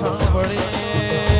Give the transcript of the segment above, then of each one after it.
શબ્દો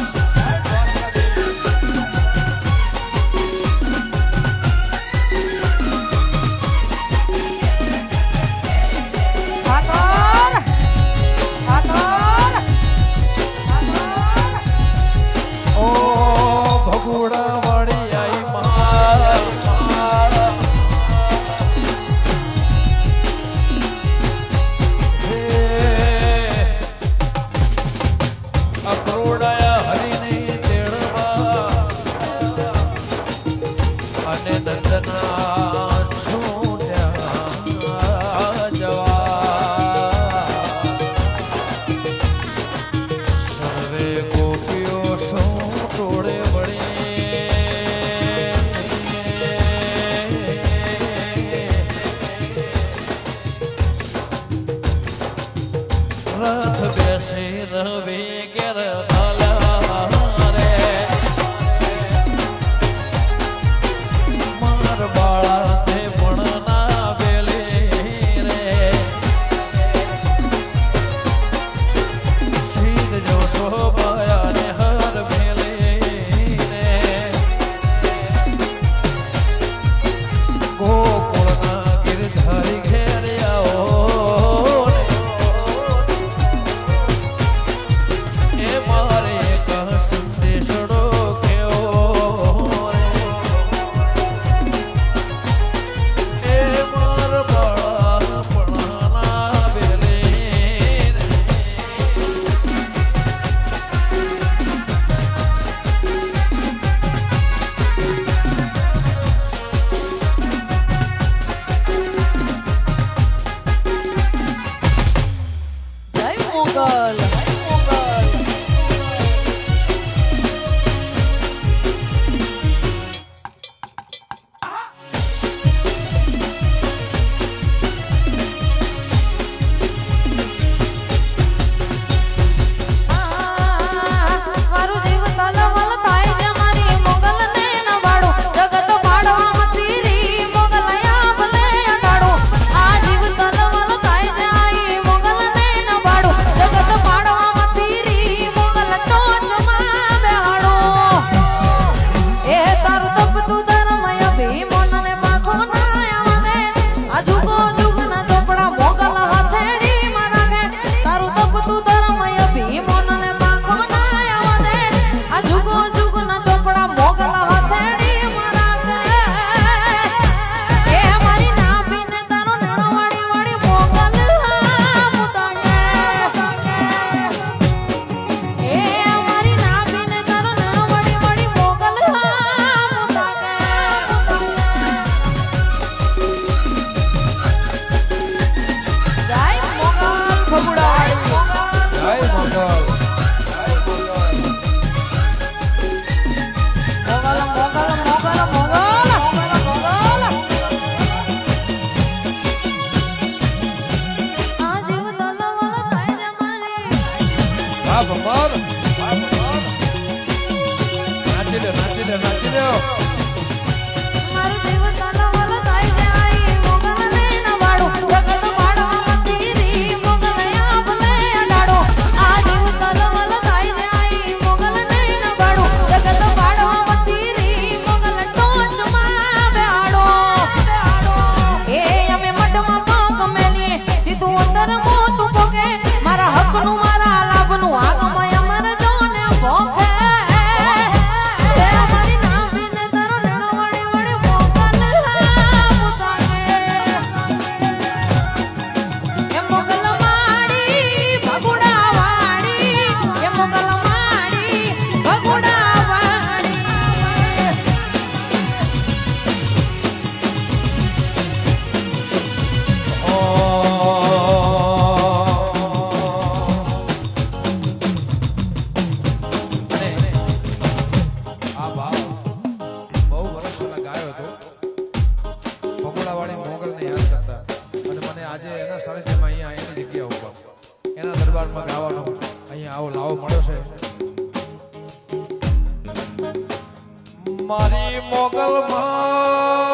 બેસી રવે ઘેર આવ્યો હતો. ભગોડાવાળી મોગલને યાદ કરતા અને મને આજે એના સાનિધ્યમાં અહીંયા એની જગ્યા ઉપર, એના દરબારમાં ગાવાનો અહીંયા આવો લાવો મળ્યો છે. મારી મોગલમાં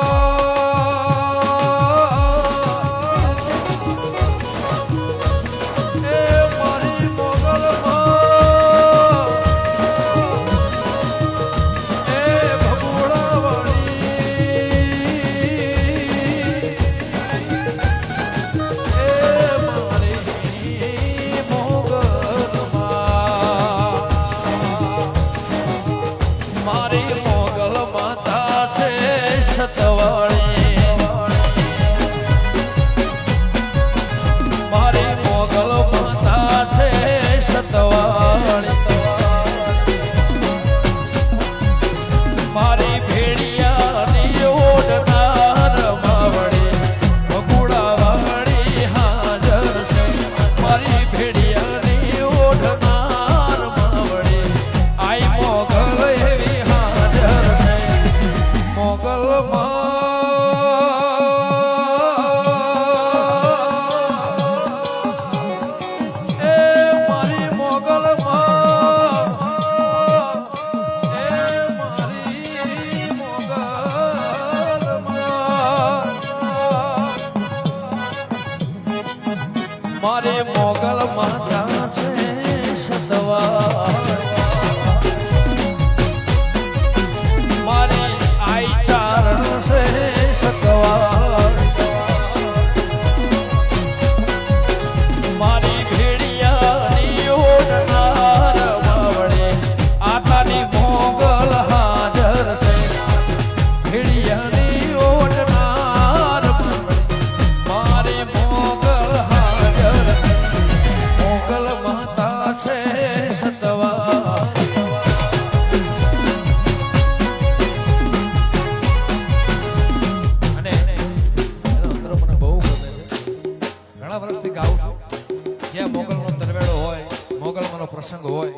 પ્રસંગ હોય.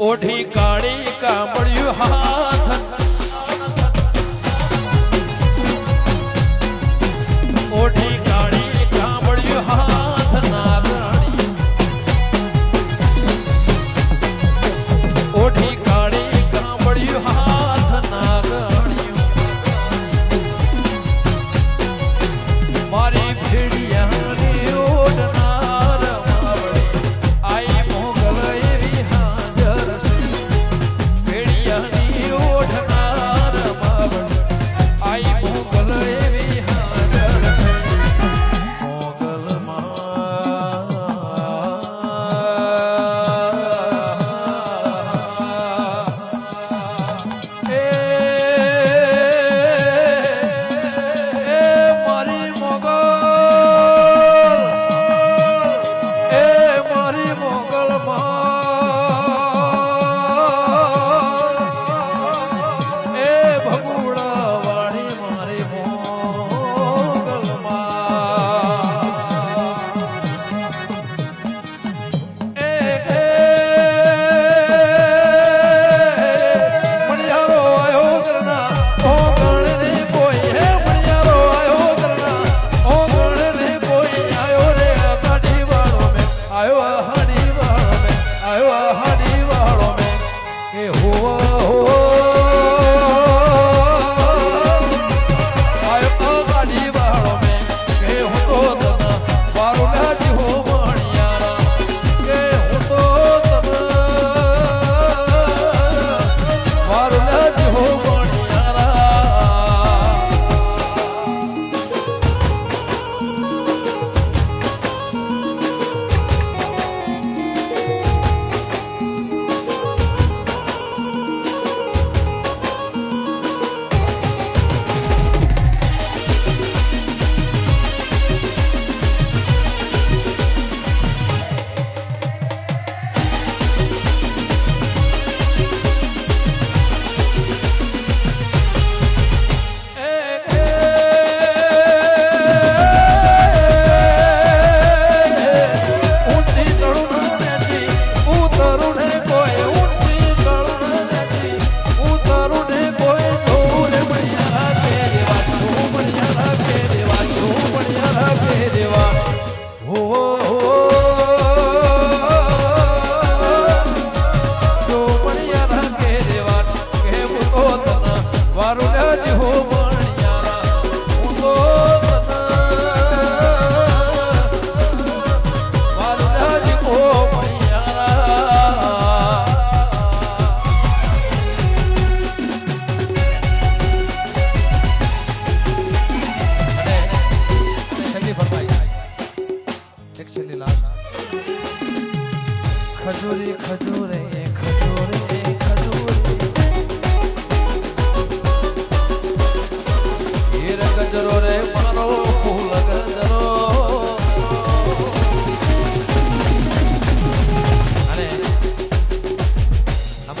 ઓઢી yeah.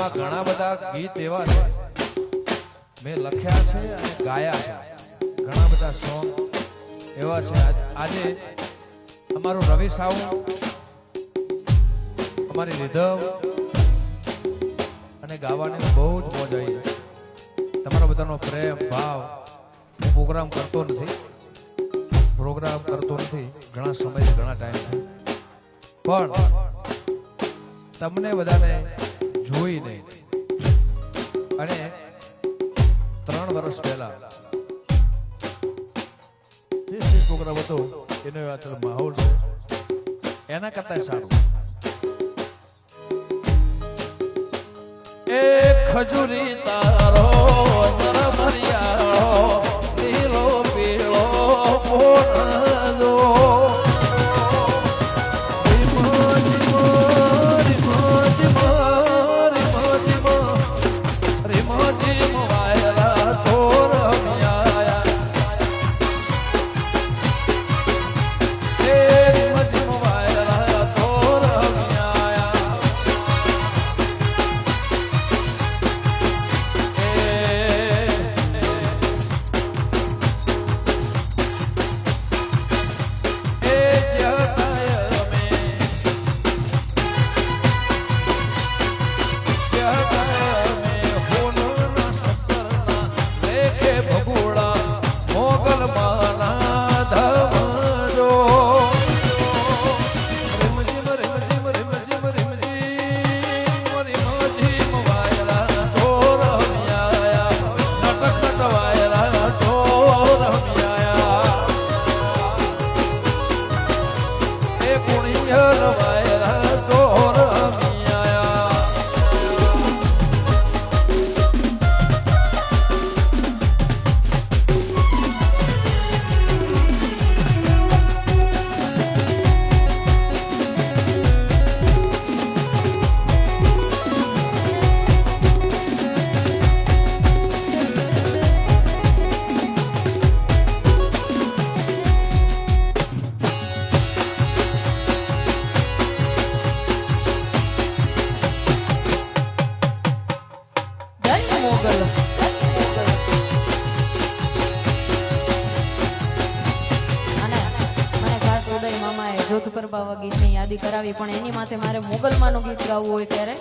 ઘણા બધા ગીત એવા છે. મેં લખ્યા છે અને ગાયા છે. ઘણા બધા સોંગ એવા છે. આજે અમારું રવિ સાઉન્ડ અમારી રિધમ અને ગાવાની બહુ જ મોજ આવી તમારા બધાનો પ્રેમ, ભાવ હું પ્રોગ્રામ કરતો નથી. પ્રોગ્રામ કરતો નથી. ઘણા સમયથી ઘણા ટાઈમથી પણ તમને બધાને જોઈને અને ત્રણ વર્ષ પહેલા. જે સ્ટેજ પ્રોગ્રામ હતો, એનો અત્યારે માહોલ છે. એના કરતા સારું. એ ખજૂરી તારો ઝરમરિયાળો લીલો પીળો પોનજો મોગલમાનું ગીત ગાવું હોય ત્યારે